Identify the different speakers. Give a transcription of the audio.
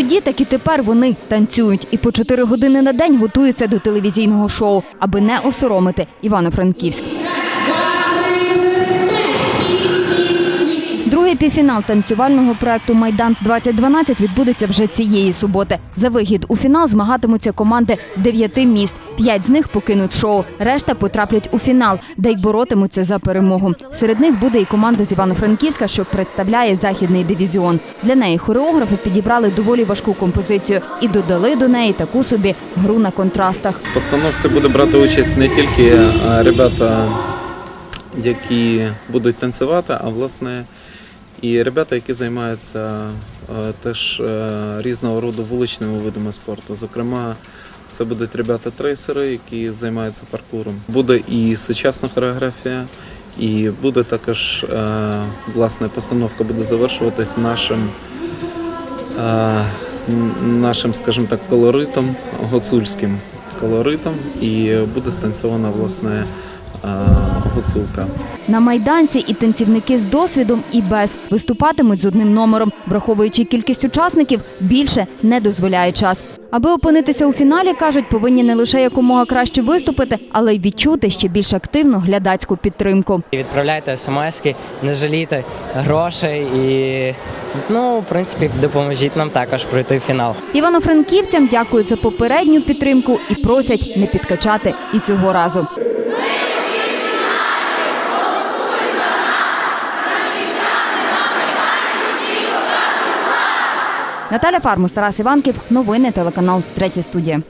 Speaker 1: тоді, так і тепер вони танцюють і по 4 години на день готуються до телевізійного шоу, аби не осоромити Івано-Франківськ. Другий півфінал танцювального проекту Майданс 2012 відбудеться вже цієї суботи. За вихід у фінал змагатимуться команди дев'яти міст. П'ять з них покинуть шоу. Решта потраплять у фінал, де й боротимуться за перемогу. Серед них буде і команда з Івано-Франківська, що представляє західний дивізіон. Для неї хореографи підібрали доволі важку композицію і додали до неї таку собі гру на контрастах.
Speaker 2: В постановці буде брати участь не тільки е, ребята, які будуть танцювати, а власне і ребята, які займаються е, теж е, різного роду вуличними видами спорту. Зокрема, це будуть ребята-трейсери, які займаються паркуром. Буде і сучасна хореографія, і буде також е, власне постановка буде завершуватись нашим. Нашим, скажімо так, колоритом, гуцульським колоритом, і буде станцьована власне гуцулка.
Speaker 1: На майданці і танцівники з досвідом, і без виступатимуть з одним номером, враховуючи кількість учасників, більше не дозволяє час. Аби опинитися у фіналі, кажуть, повинні не лише якомога краще виступити, але й відчути ще більш активну глядацьку підтримку.
Speaker 3: Відправляйте смски, не жалійте грошей і ну, в принципі, допоможіть нам також пройти в фінал.
Speaker 1: Івано-франківцям дякують за попередню підтримку і просять не підкачати і цього разу. Наталя Фармус, Тарас Іванків. Новини телеканал Третя студія.